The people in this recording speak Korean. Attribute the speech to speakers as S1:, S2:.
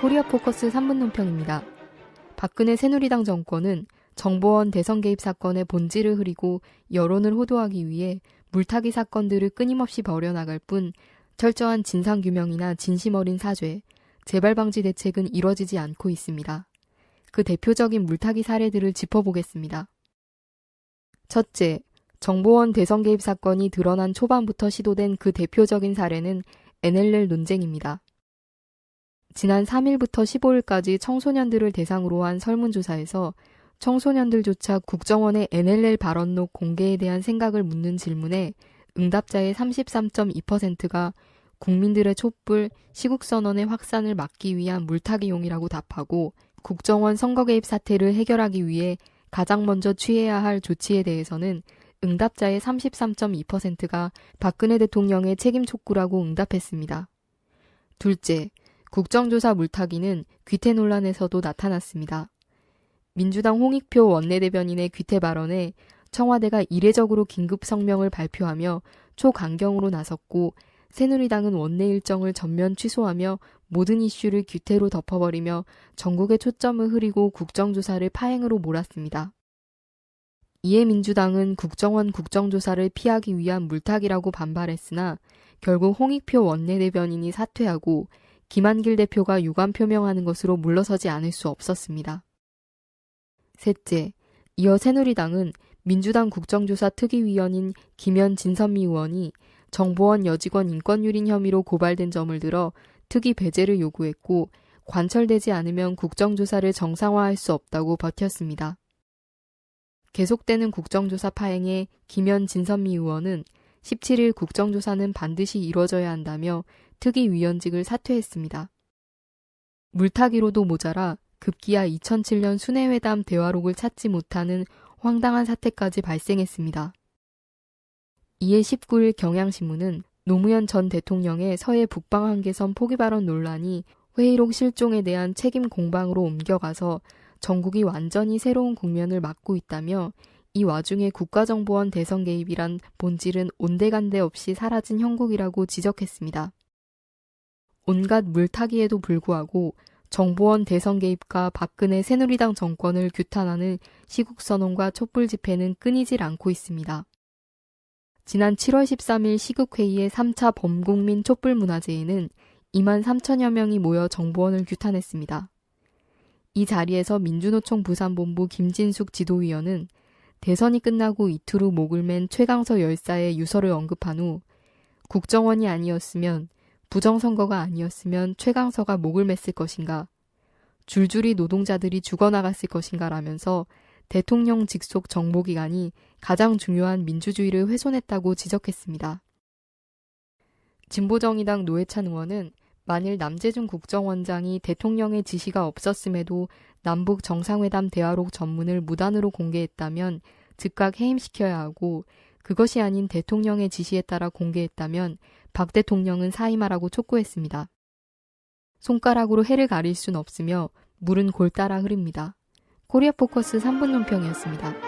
S1: 코리아 포커스 3분 논평입니다. 박근혜 새누리당 정권은 정보원 대선 개입 사건의 본질을 흐리고 여론을 호도하기 위해 물타기 사건들을 끊임없이 벌여나갈 뿐 철저한 진상규명이나 진심 어린 사죄, 재발 방지 대책은 이뤄지지 않고 있습니다. 그 대표적인 물타기 사례들을 짚어보겠습니다. 첫째, 정보원 대선 개입 사건이 드러난 초반부터 시도된 그 대표적인 사례는 NLL 논쟁입니다. 지난 3일부터 15일까지 청소년들을 대상으로 한 설문조사에서 청소년들조차 국정원의 NLL 발언록 공개에 대한 생각을 묻는 질문에 응답자의 33.2%가 국민들의 촛불, 시국선언의 확산을 막기 위한 물타기용이라고 답하고 국정원 선거 개입 사태를 해결하기 위해 가장 먼저 취해야 할 조치에 대해서는 응답자의 33.2%가 박근혜 대통령의 책임 촉구라고 응답했습니다. 둘째, 국정조사 물타기는 귀태 논란에서도 나타났습니다. 민주당 홍익표 원내대변인의 귀태 발언에 청와대가 이례적으로 긴급 성명을 발표하며 초강경으로 나섰고 새누리당은 원내 일정을 전면 취소하며 모든 이슈를 귀태로 덮어버리며 전국의 초점을 흐리고 국정조사를 파행으로 몰았습니다. 이에 민주당은 국정원 국정조사를 피하기 위한 물타기라고 반발했으나 결국 홍익표 원내대변인이 사퇴하고 김한길 대표가 유감 표명하는 것으로 물러서지 않을 수 없었습니다. 셋째, 이어 새누리당은 민주당 국정조사 특위위원인 김현 진선미 의원이 정보원 여직원 인권유린 혐의로 고발된 점을 들어 특위 배제를 요구했고 관철되지 않으면 국정조사를 정상화할 수 없다고 버텼습니다. 계속되는 국정조사 파행에 김현 진선미 의원은 17일 국정조사는 반드시 이뤄져야 한다며 특위위원직을 사퇴했습니다. 물타기로도 모자라 급기야 2007년 순회회담 대화록을 찾지 못하는 황당한 사태까지 발생했습니다. 이에 19일 경향신문은 노무현 전 대통령의 서해 북방 한계선 포기 발언 논란이 회의록 실종에 대한 책임 공방으로 옮겨가서 전국이 완전히 새로운 국면을 맞고 있다며 이 와중에 국가정보원 대선 개입이란 본질은 온데간데 없이 사라진 형국이라고 지적했습니다. 온갖 물타기에도 불구하고 정보원 대선 개입과 박근혜 새누리당 정권을 규탄하는 시국선언과 촛불 집회는 끊이질 않고 있습니다. 지난 7월 13일 시국회의의 3차 범국민 촛불문화제에는 2만 3천여 명이 모여 정보원을 규탄했습니다. 이 자리에서 민주노총 부산본부 김진숙 지도위원은 대선이 끝나고 이틀 후 목을 맨 최강서 열사의 유서를 언급한 후 국정원이 아니었으면 부정선거가 아니었으면 최강서가 목을 맸을 것인가 줄줄이 노동자들이 죽어나갔을 것인가 라면서 대통령 직속 정보기관이 가장 중요한 민주주의를 훼손했다고 지적했습니다. 진보정의당 노회찬 의원은 만일 남재준 국정원장이 대통령의 지시가 없었음에도 남북 정상회담 대화록 전문을 무단으로 공개했다면 즉각 해임시켜야 하고 그것이 아닌 대통령의 지시에 따라 공개했다면 박 대통령은 사임하라고 촉구했습니다. 손가락으로 해를 가릴 순 없으며 물은 골 따라 흐릅니다. 코리아 포커스 3분 논평이었습니다.